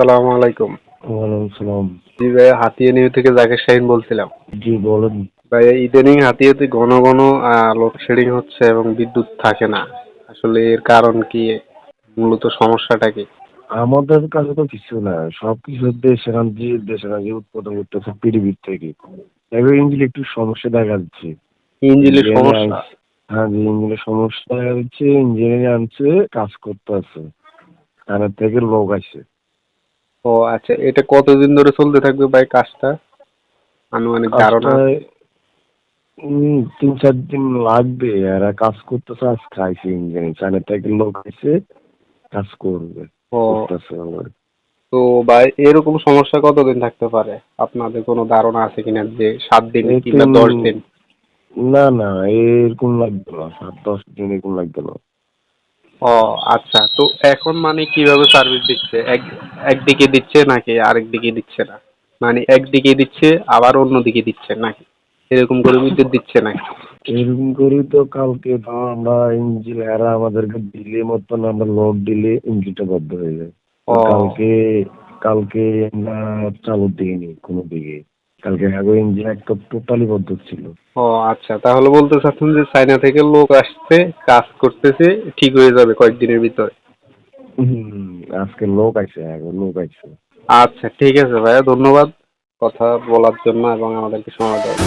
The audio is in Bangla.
আসসালামু আলাইকুম। ওয়ালাইকুম সালাম। জি ভাই হাতিয়া নিউ থেকে জাকির শাহিন বলছিলাম। জি বলেন। ভাই ইদানিং হাতিয়াতে ঘন ঘন লোডশেডিং হচ্ছে এবং বিদ্যুৎ থাকে না। আসলে এর কারণ কি? মূলত সমস্যাটা কি? আমাদের কাছে তো কিছু না। সব কিছু দেশের যে দেশের আগে উৎপাদন করতেছে পৃথিবীর থেকে। এবার ইঞ্জিন একটু সমস্যা দেখা যাচ্ছে ইঞ্জিনের সমস্যা? হ্যাঁ জি ইঞ্জিনের সমস্যা দেখা যাচ্ছে ইঞ্জিনিয়ারিং আনছে কাজ করতে আছে কানের থেকে লোক আছে ও আচ্ছা এটা কতদিন ধরে চলতে থাকবে ভাই কাজটা? আনুমানিক ধারণা? তিন চার দিন লাগবে। এরা কাজ করতেছে আজ খাইছে ইঞ্জিনিয়ারিং কানের থেকে লোক আছে কাজ করবে তো ভাই এরকম সমস্যা কতদিন থাকতে পারে? আপনাদের কোনো ধারণা আছে কিনা যে সাত দিন কিংবা দশ দিন? না না এরকম লাগবে না। সাত দশ দিন এরকম লাগবে না। ও আচ্ছা। তো এখন মানে কীভাবে সার্ভিস দিচ্ছে? এক একদিকে দিচ্ছে নাকি আরেক দিকে দিচ্ছে না? মানে একদিকে দিচ্ছে আবার অন্য দিকে দিচ্ছে নাকি? এরকম করে বিদ্যুৎ দিচ্ছে নাকি? এরকম করি তো কালকে তো আমরা ইঞ্জিন এরা আমাদেরকে দিলে মতন আমরা লোড দিলে ইঞ্জিনটা বন্ধ হয়ে যায়। ও। কালকে কালকে আমরা চালু দিইনি কোনো দিকে। কালকে আগে ইঞ্জিন একটা টোটালি বদ্ধ ছিল। ও আচ্ছা তাহলে বলতে চাচ্ছেন যে চায়না থেকে লোক আসছে কাজ করতেছে ঠিক হয়ে যাবে কয়েকদিনের ভিতরে। হুম, আজকে লোক আইছে লোক আইছে। আচ্ছা ঠিক আছে ভাইয়া ধন্যবাদ। কথা বলার জন্য এবং আমাদেরকে সময় দেওয়ার।